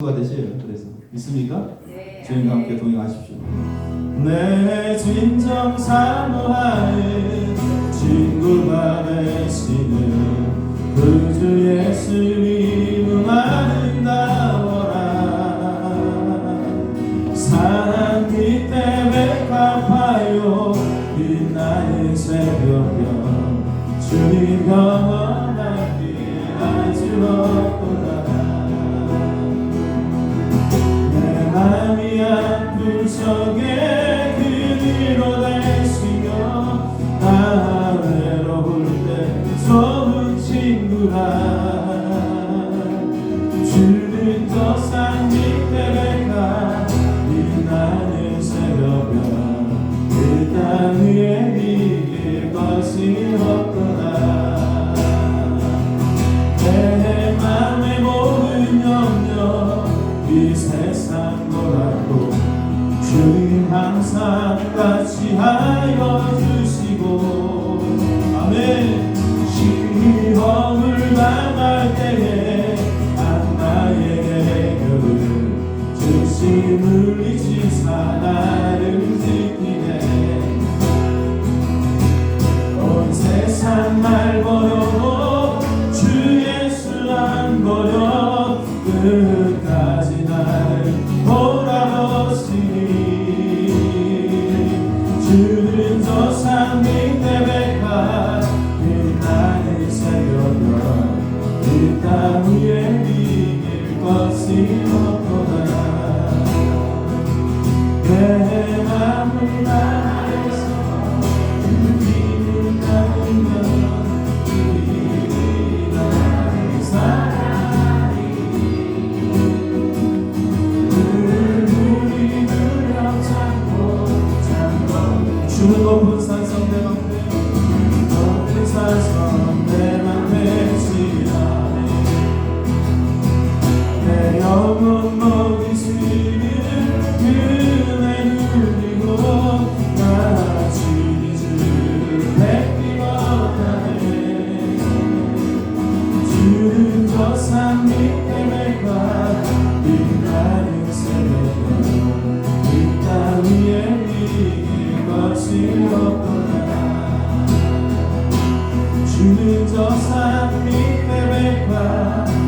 가 되세요. 그래서 믿습니까? 네. 주님과 함께 동행하십시오. 내 진정 사모하는 친구가 되시는 그주 예수님은 아름다워라 사랑 밑에 백합하여 빛나는 새벽별 주님 영원한 길아주 없도다 내 맘이 아픈 적에 그리로 내쉬며 나 외로울 때 좋은 친구라 주는 저산 밑에 내가 빛나 땅 위에 이길 것이 없 같이 하여 주시고 아멘. 시험을 당할 때에 하나의 해결을 주심을 잊으사 나를 지키네. 온 세상 날 버려도 주 예수 안 버려 주는 높은 산성 내 맘에 높은 산성 저 삶이 내뱉과.